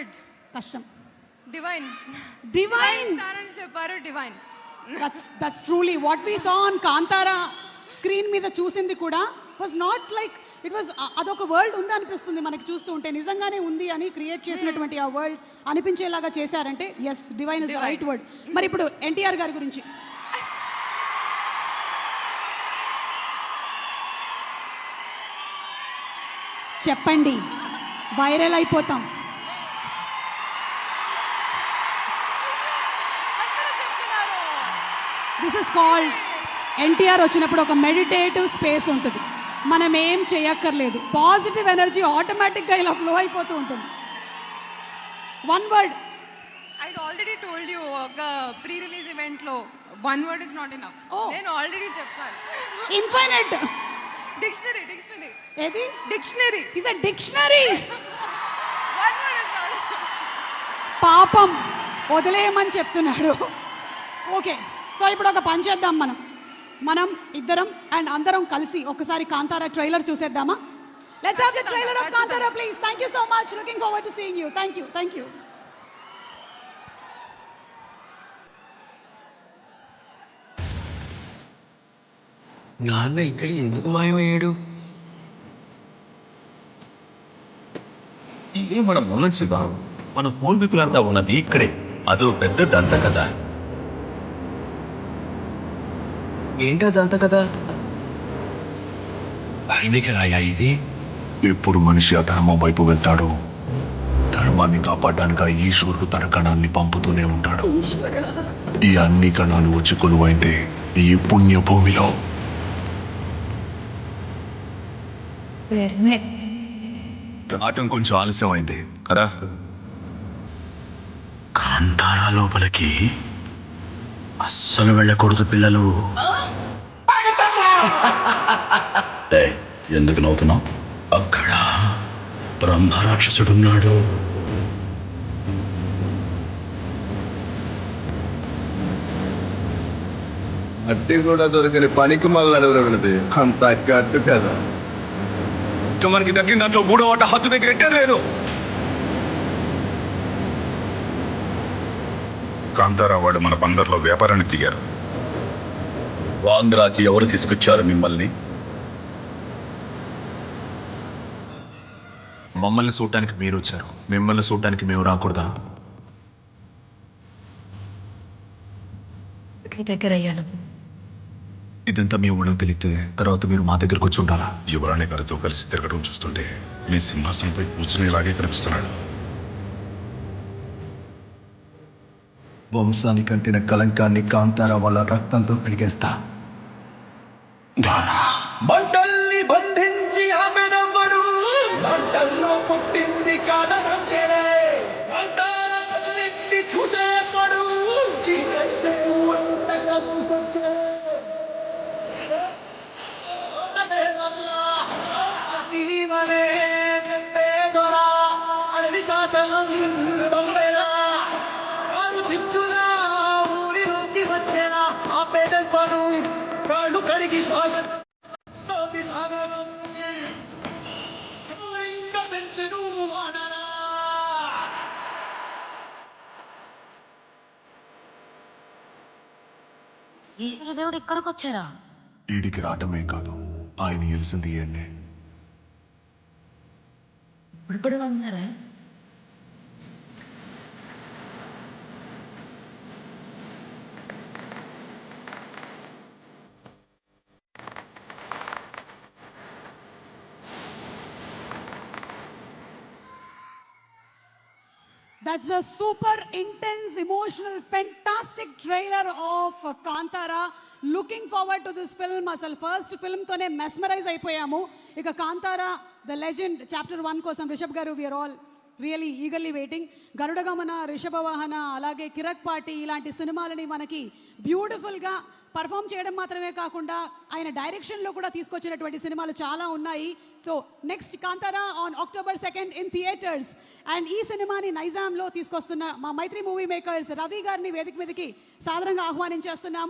కష్టం. Divine divine అని చెప్పారు divine that's that's truly what we saw on Kantara screen మీద చూసింది కూడా. Was not like it was అదొక వరల్డ్ ఉంది అనిపిస్తుంది మనకి చూస్తూ ఉంటే. నిజంగానే ఉంది అని క్రియేట్ చేసినటువంటి ఆ వరల్డ్ అనిపించేలాగా చేశారంటే yes divine is right word మరి ఇప్పుడు ఎన్టీఆర్ గారి గురించి. చెప్పండి. వైరల్ అయిపోతాం అందరూ చెప్తున్నారు దిస్ ఇస్ కాల్డ్ ఎన్టీఆర్ వచ్చినప్పుడు ఒక మెడిటేటివ్ స్పేస్ ఉంటుంది. మనం ఏం చేయక్కర్లేదు. పాజిటివ్ ఎనర్జీ ఆటోమేటిక్గా ఇలా ఫ్లో అయిపోతూ ఉంటుంది. One word I already told you ఒక ప్రీ రిలీజ్ ఈవెంట్లో one word is not enough. నేను ఆల్రెడీ చెప్పాను. ఇన్ఫైనట్ డిక్షనరీ డిక్షనరీ ఏది? డిక్షనరీ ఇస్ అ డిక్షనరీ పాపం. వదిలేయమని చెప్తున్నాడు. ఓకే సో ఇప్పుడు ఒక పని చేద్దాం మనం. మనం ఇద్దరం అండ్ అందరం కలిసి ఒకసారి కాంతారా ట్రైలర్ చూసేద్దామా? Let's have the trailer of Kantara please thank you so much looking forward to seeing you thank you thank you నాన్న ఇక్కడ ఎందుకు మాయమయ్యాడు? ఇది మన మొన్నసిగా మన పూర్వీకులంతా ఉన్నది ఇక్కడే. అదో పెద్ద దంత కథ. ఏంటి అదంతా కదా? అయిందికరాయా ఇది. ఎప్పుడు మనిషి అధర్మం వైపు వెళ్తాడో ధర్మాన్ని కాపాడడానికి ఆ ఈశ్వరుడు తన కణాన్ని పంపుతూనే ఉంటాడు. ఈ అన్ని కణాలు వచ్చి కొలువైందే ఈ పుణ్య భూమిలో రావటం కొంచెం ఆలస్యమైంది. కదా కాంతారా లోపలికి అస్సలు వెళ్ళకూడదు పిల్లలు. ఎందుకు నవ్వుతున్నావు? అక్కడ బ్రహ్మ రాక్షసుడున్నాడు అట్టి కూడా దొరికని పనికి మళ్ళీ నడవలేదు అంత గట్టు కదా. ఇంకా మనకి దక్కిన దాంట్లో మూడో వాట హద్దు దగ్గర ఎట్టే లేదు. కాంతారావు వాడు మన బందర్లో వ్యాపారానికి దిగారు. వాంద్రాకి ఎవరు తీసుకొచ్చారు మిమ్మల్ని? మమ్మల్ని చూడటానికి మీరు వచ్చారు. మిమ్మల్ని చూడటానికి మేము రాకూడదా? మీ దగ్గర అయ్యాను. ఇదంతా మీ ఊళ్ళో తెలిస్తే తర్వాత మీరు మా దగ్గరకు వచ్చి ఉండాలా? యువరాణి గారితో కలిసి తిరగడం చూస్తుంటే మీ సింహాసనంపై కూర్చుని ఇలాగే కనిపిస్తున్నాడు. వంశానికి అంటిన కలంకాన్ని కాంతారా వాళ్ళ రక్తంతో కడిగేస్తా. మంటల్ని బంధించి మంటల్లో పుట్టింది. నీవనే చెప్పేదొరా, అడవి శాసనం ఈ దేవుడు ఇక్కడికి వచ్చారా ఈడికి రావటమే కాదు. ఆయన తెలిసింది ఏంటి ఇప్పుడు ఉన్నారా that's a super intense emotional, fantastic trailer of Kantara looking forward to this film అసలు ఫస్ట్ ఫిల్మ్తోనే మెస్మరైజ్ అయిపోయాము. ఇక Kantara the legend chapter one కోసం Rishab garu we are all really eagerly waiting Garudagamana Rishabhavahana అలాగే Kirik party ఇలాంటి సినిమాలని మనకి బ్యూటిఫుల్గా పర్ఫామ్ చేయడం మాత్రమే కాకుండా ఆయన డైరెక్షన్లో కూడా తీసుకొచ్చినటువంటి సినిమాలు చాలా ఉన్నాయి. So next Kantara on October second in theatres and ఈ సినిమాని నైజాంలో తీసుకొస్తున్న మా మైత్రి మూవీ మేకర్స్ రవి గారిని వేదిక మీదకి సాధారణంగా ఆహ్వానించేస్తున్నాము.